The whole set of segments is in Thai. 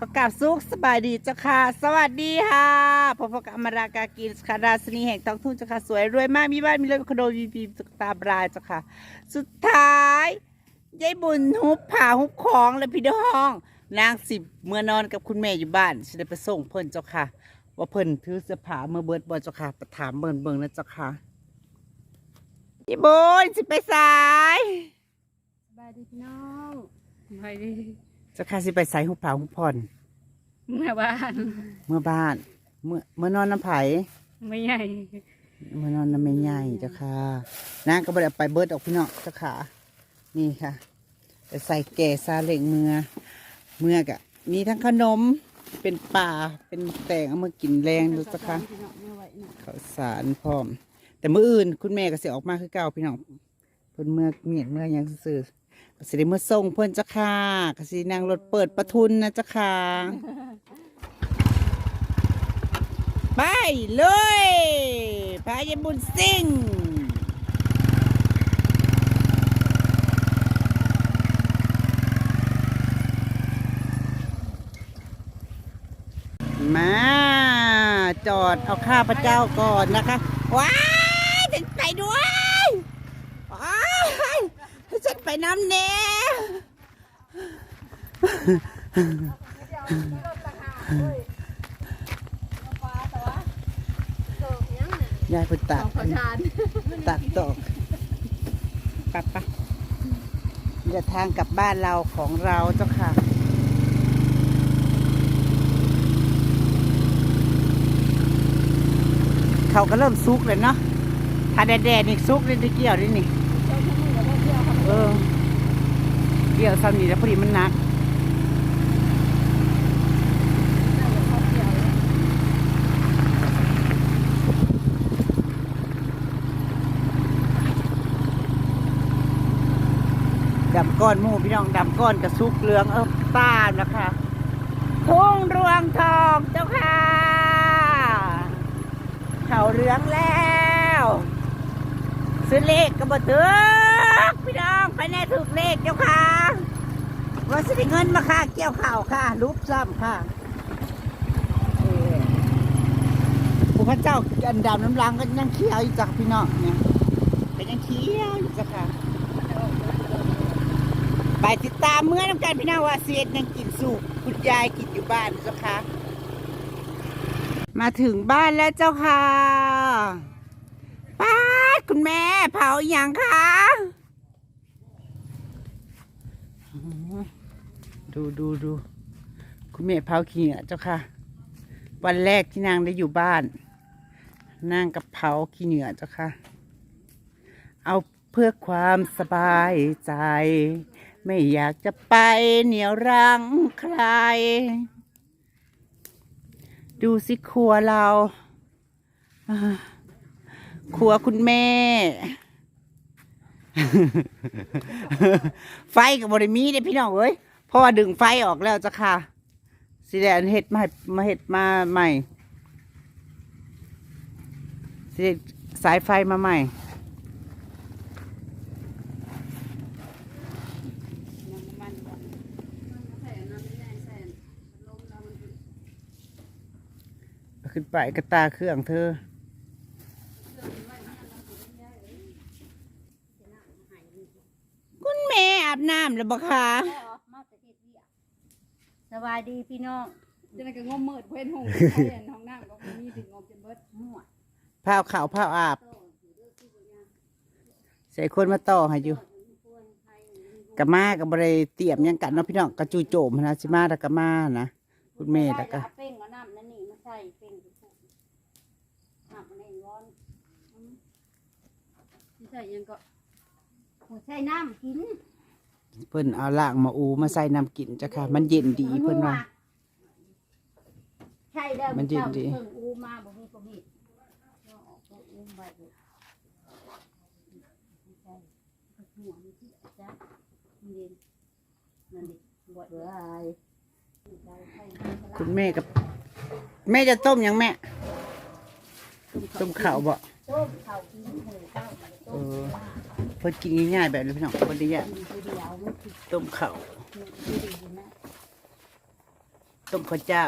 ขอกราบสุขสบายดีเจ้าค่ะ สวัสดีค่ะพบกับอมรากากินคาราสนีแห่งท้องทุ่งเจ้าค่ะ สวยรวยมากมีบ้านมีรถมีคอนโดมีปีมตาบรายเจ้าค่ะ สุดท้ายยายบุญฮุบผ่าฮุบของและพี่น้อง นางสิบเมื่อนอนกับคุณแม่อยู่บ้านฉันได้ไปส่งเพิ่นเจ้าค่ะ ว่าเพิ่นถือเสื้อผ้าเมื่อเบิดบอเจ้าค่ะไปถามเบิ่นเบิ่งนะเจ้าค่ะยายบุญสิไปสายสบายดีพี่น้องสบายดีเจ้าค่ะสิไปสายฮุบผ่าฮุบผ่อน เมื่อบ้านเมื่อบ้าน เมื่อเมื่อนอนน้ำไผ่ไม่ใหญ่เมื่อนอนน้ำไม่ใหญ่เจ้าค่ะนางก็บ่ได้เอาไปเบิดออกพี่น้องเจ้าค่ะ นี่ค่ะไปใส่แก่ซาเล็งเมือเมือกะมีทั้งขนมเป็นป่าเป็นแตงเอามากินแรงดูเจ้าค่ะพี่น้องเมื่อไหร่นะข้าวสารพร้อม แต่มื้ออื่นคุณแม่ก็สิออกมาคือเก่าพี่น้องเพิ่นเมื่อเมียนเมื่อหยังซื่อๆ กสิได้มาส่งเพิ่นจ้าค่ะกสินั่งรถเปิดประทุนนะจ้าค่ะ ไปเลยพายบุญซิ่งมาจอดเอาข้าพระเจ้าก่อนนะคะ ว้ายฉันไปด้วยว้ายให้ฉัน ไปน้ำเน่ยายเพิ่นตักประชานตักตอกปะปะเดินทางกลับบ้านเราของเราเจ้าค่ะเขาก็เริ่มซุกเลยเนาะถ้าแดดๆนี่ซุกเลยที่เกี่ยวนี่นี่ เออเกี่ยวซ้ำนี่แล้วพอดีมันหนักดำก้อนหมูพี่น้องดำก้อนกระซุกเหลืองเออป้ามนะคะทุ่งรวงทองเจ้าค่ะเขาเหลืองแล้วซื้อเลขก็บ่ถึก พี่น้องไปแน่ถูกเลขเจ้าค่ะว่าสิได้เงินมาค่ะเกี่ยวข่าวค่ะรูปซ้ำค่ะผู้พระเจ้าอันดำน้ำลังก็ยังเขียวอยู่จ้ะพี่น้องเนี่ยก็ยังเขียวอยู่จ้ะค่ะ ไปติดตามเมื่อน้ำกันพี่น้องว่าเสียดยังกินสุกคุณยายกินอยู่บ้านเจ้าค่ะ มาถึงบ้านแล้วเจ้าค่ะป้าคุณแม่เผาอหย่างค่ะ ดูดูดูคุณแม่เผาขี้เหงื่อเจ้าค่ะ วันแรกที่นางได้อยู่บ้าน นางกับเผาขี้เหงื่อเจ้าค่ะ เอาเพื่อความสบายใจ ไม่อยากจะไปเหนียวรังใคร ดูสิครัวเราอ่าครัวคุณแม่ ไฟกับบริมีเด้พี่น้องเอ้ย เพราะว่าดึงไฟออกแล้วจ้ะค่ะสิแดนเห็ดมาให้มาเห็ดมาใหม่สิสายไฟมาใหม่ขึ้นไปกระตาเครื่องเธอคุณแม่อาบน้ำแล้วบ่คะ มาแต่เฮ็ดเวียกส บายดีพี่น้องจะนั่นก็งมมืดเพื่อนห้องเห็นห้องน้ำก็บ่มีถึงงมจนเบิดมั่วผ้าขาวผ้าอาบ ใส่คนมาต่อให้อยู่กะมากับบริเตรียมหยังกันเนาะพี่น้องกระจูโจมนะสิมาแล้วกะมานะคุณแม่แล้วก็เอาเป้งเอาน้ำนั่นนี่มาใส่เป้งทุกคนน้ำมันเองร้อนอืมใส่ยังก็โอ้ใส่น้ำกิน เพิ่นเอาล่างมาอูมาใส่น้ำกินจ้ะค่ะ มันเย็นดีเพิ่นว่า ใช่เด้อมันเย็นดี เพิ่งอูมาบ่มีบ่มีเอาออกเอาอูมไว้เด้อใช่หัวมันที่จ้ะมันเย็นนั่นดิบดเลยคุณแม่กับ แม่จะต้มหยังแม่ ต้มข้าวบ่ ต้มข้าวกินหมูข้าวมันเอต้มอเพิ่นกินง่ายๆแบบนี้พี่น้องบ่ได้ยากกินทีเดียวต้มข้าวต้มข้าวเจ้า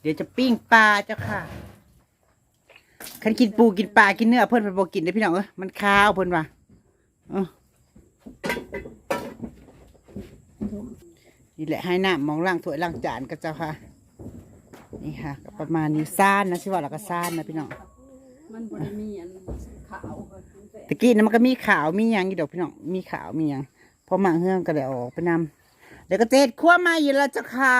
เดี๋ยวจะปิ้งปลาเจ้าค่ะคันกินปูกินปลากินเนื้อเพิ่นเพิ่นบ่กินได้พี่น้องเอ้ยมันคาวเพิ่นว่าเออนี่แหละให้น้ำมองล่างถ้วยล่างจานก็เจ้าค่ะ นี่ค่ะประมาณนี้ซ่านนะสิว่าแล้วก็ซ่านนะพี่น้องมันบริมีอันขาวเตะกี้นะมันก็มีขาวมีหยังอยู่ดอกพี่น้องมีขาวมีหยังพอมาเฮืองก็เลยออกไปนำแล้วก็เจ็ดขั้วมาอยู่แล้วจ้าค่ะ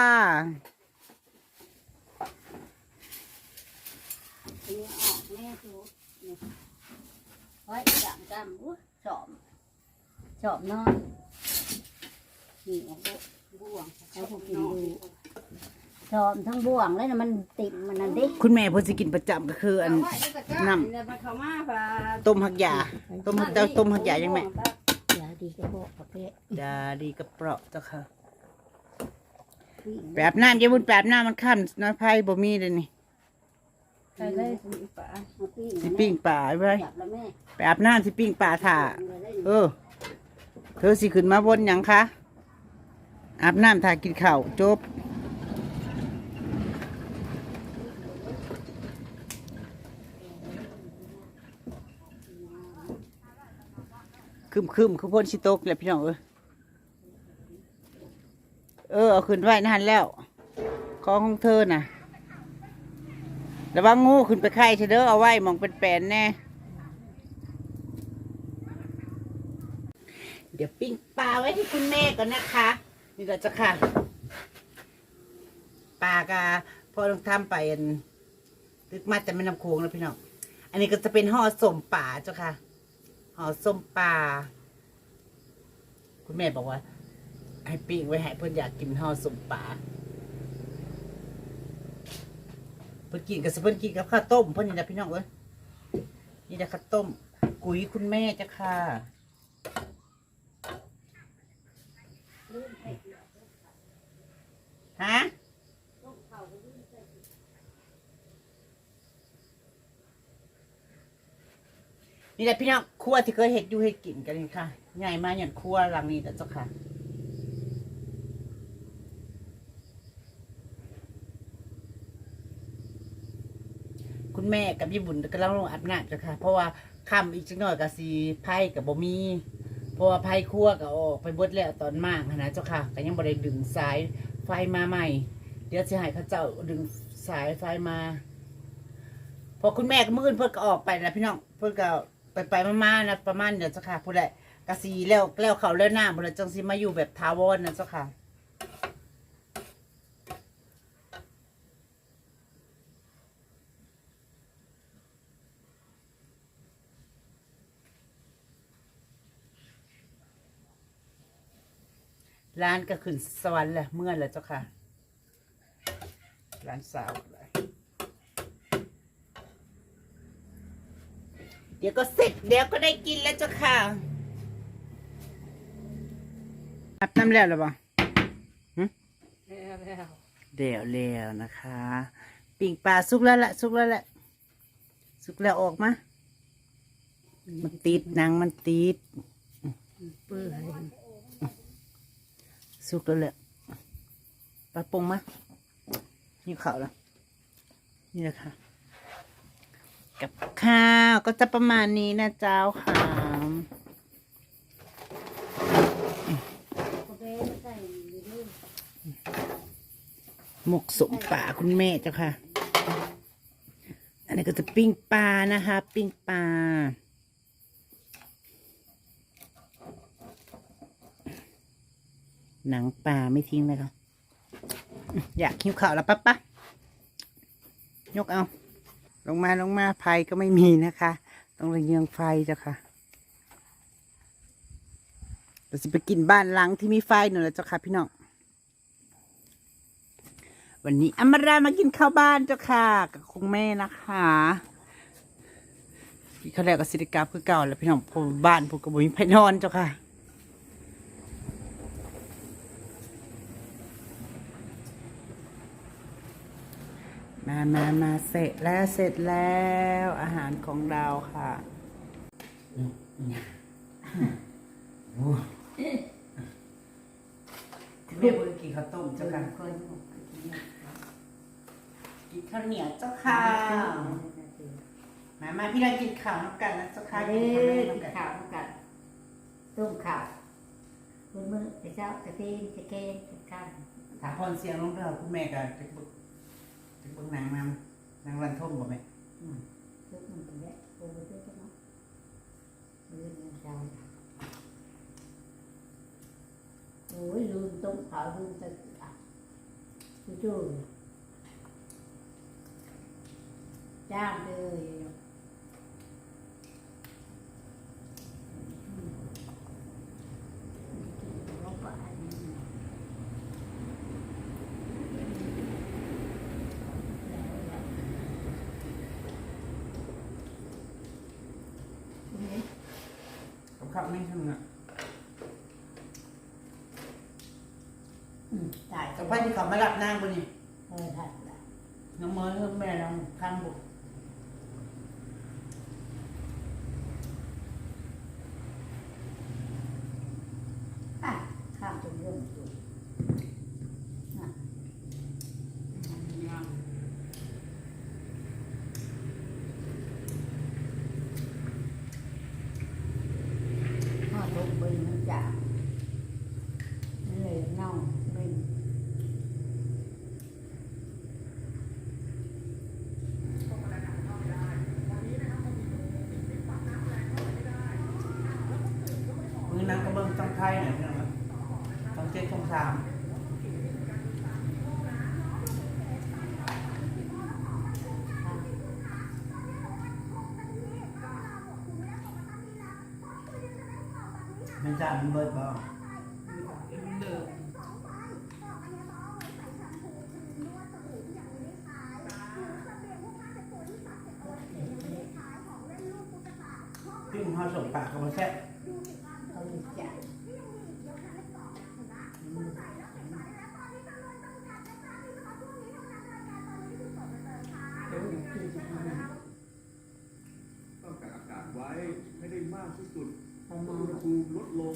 นี้ออกแม่ดูไว้จำจำอุ้ยชอบชอบนอนนี่ออกบ่วงเขาคงกินดู ชอบทั้งบ่วงแล้วนะมันติดมันนั่นดิคุณแม่เพิ่นสิกินประจำก็คืออัน น้ำ เนี่ยมันเข้ามาพาต้มหักยาต้มหักเต้าต้มหักยายังแม่ยาดีก็บอกประเภทดาดีกระเปราะเจ้าค่ะแปบน้ำอยาบุญแปบน้ำมันข้ามน้อยไผ่บ่มีเลยนี่ใครได้สิป๋ามาปิ้งสิปิ้งป่าไว้จับแล้วแม่แปบน้ำสิปิ้งป่าถ่า เออ เธอสิขึ้นมาบนหยังคะอาบน้ำถ่ากินข้าวจบ คึมคึมคือพ่นชิโตกแหละพี่น้องเออเออเอาขึ้นไว้นานแล้วของของเธอน่ะระวังงูขึ้นไปไข่เธอเด้อเอาไว้มองเป็นแปลนแน่เดี๋ยวปิ้งปลาไว้ที่คุณแม่ก่อนนะคะ นี่เราจะค่ะปลากาพอต้องทำไปอันลึกมาแต่ไม่นำโค้งแล้วพี่น้องอันนี้ก็จะเป็นห่อสมป่าเจ้าค่ะ ห่อส้มปลาคุณแม่บอกว่า ให้ปิ้งไว้ให้เพื่อนอยากกินห่อส้มปลาเพื่อนกินกับเพื่อนกินกับข้าวต้มเพื่อนนี่นะพี่น้องเอ้ยนี่นะข้าวต้ม กุ๋ยคุณแม่จ้ะค่ะฮะ นี่แหละพี่น้องครัวที่เคยเห็ดอยู่เห็ดกินกันนี่ค่ะใหญ่มากอย่างครัวหลังนี้แต่เจ้าค่ะคุณแม่กับยี่บุญก็เล่าลงอาบหน้ำเจ้าค่ะ เพราะว่าค่ำอีกจักหน่อยกับสีไพ่กับบ่มี เพราะว่าไพ่ครัวก็ออกไปเบิดแล้วตอนมากนะเจ้าค่ะก็ยังบ่ได้ดึงสายไฟมาใหม่ เดี๋ยวจะให้เขาเจ้าดึงสายไฟมา พอคุณแม่ก็มื่นเพิ่นก็ออกไปนะพี่น้องเพิ่นก็ ไปไปๆมาๆนะประมาณเดี๋ยวเจ้าค่ะพูดแหละกะสีแล้วแล้วเขาแล้วหน้าบุญจังสิมาอยู่แบบทาวรนะเจ้าค่ะร้านก็ขึ้นสวรรค์แหละเมื่อแล้วเจ้าค่ะร้านสาว เลยเดี๋ยวก็เสร็จเดี๋ยวก็ได้กินแล้วเจ้าค่ะอาบน้ำแล้วหรือเปล่าแล้วแล้วเดี๋ยวแล้วนะคะ ปิ่งปลาสุกแล้วแหละสุกแล้วแหละสุกแล้วออกมา มันติดหนังมันติดเปื่อยสุกแล้วแหละปลาปงมานี่ข่าวแล้วนี่แหละค่ะ กับข้าวก็จะประมาณนี้นะเจ้าค่ะประเภทใส่หมกสมป่าคุณแม่เจ้าค่ะ อันนี้ก็จะปิ้งปลานะคะ ปิ้งปลาหนังปลาไม่ทิ้งเลยค่ะอยากหิวข่าวแล้วปั๊บปะยกเอา งมาลงมาไฟก็ไม่มีนะคะ ต้องระเยงไฟเจ้าค่ะเราจะไปกินบ้านหลังที่มีไฟหน่อยแล้วเจ้าค่ะพี่น้องวันนี้อมรามากินข้าวบ้านเจ้าค่ะกับคุณแม่นะคะพี่เขาวแรกกับสิริกาคือเก่าแล้วพี่น้องผมบ้านผมก็บ่มีไผนอนเจ้าค่ะ มามามาเสร็จแล้วเสร็จแล้วอาหารของเราค่ะโอ้แม่บุญกินข้าวต้มเจ้าค่ะคนกินข้าวเหนียวเจ้าค่ะมามาพี่เรากินข้าวน้ำกันนะเจ้าค่ะเด้กินอข้าวน้ำกันข้าวกันต้มข้าวมื้อมื้อไปเช้ากะเทงกะเกงกะกันถามพรเสียงลงเด้อคุณแม่กับจะบึก จะบึกนางนำนางวันท่มบ่แม่ทุกมันเป็นแหละโอ้ยทุกเนาะมื้อนี้เช้าโอ้ยลืมต้มข้าวลืมตะอะจู่ๆจ้างเลยลบอะ กับข้าวไม่ทำอะอืมได้กับพ่อที่เขามารับนางบ่นี่เออได้ได้น้องเมย์เพิ่มแม่น้องข้างบุกอะข้ามตรงร่มอยู่น่ะพ่อทุกบึงมันจะมันเลยเน่าบึง มือนางกระเบื้องต้องไทยหน่อยพี่น้องครับต้องเจ็ดต้องสาม ค่ะ มันจะมันเบิดบ่ที่มึงเขาส่งปากกับมาแซ่บ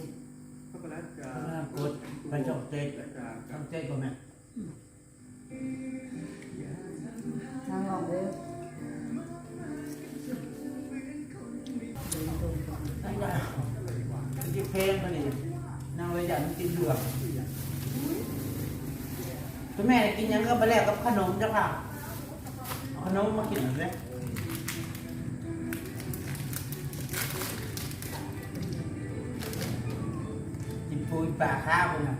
มิลดลงช็อกโกแลตจะกดไปส่งเจ็ดและจะต้องเจ็ดก่อนแม่นั่งลองเลยเดินตรงก่อนไม่ได้มันจะเพลงมาดินางเลยอยากมันกินเหลืองคุณแม่กินยังก็ไปแลกกับขนมเจ้าค่ะเอาขนมมากินหน่อยเลย กินปูปลาข้าวคนน่ะ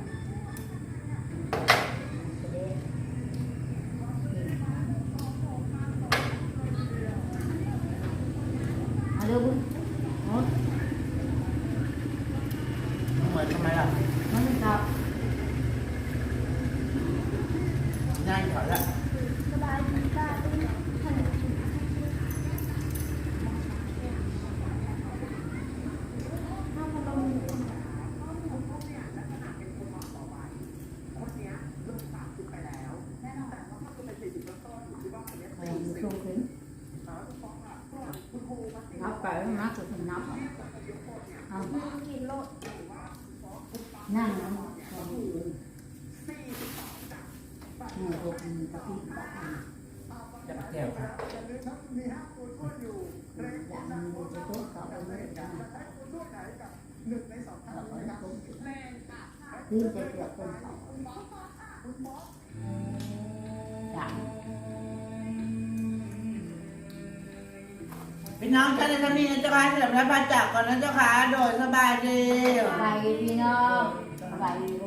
จะได้เอาเร็วบุญโอ้ย เหมือนทำไมล่ะ มันไม่กลับ ง่ายถอยละ เออมันสูงขึ้นนับไปแล้วนับจะถึงนับอะเอานั่งแล้วเอาหนึ่งหกหนึ่งตะกี้ตะกี้ จับ แก้วครับนี่จะเกือจะเกี่ยวกับเขาอย่างพี่น้องเจ้าในท่านนี้นะเจ้าค่ะเสร็จแล้วพาจากก่อนนะเจ้าค่ะ โดยสบายดี ไปพี่น้องไปเล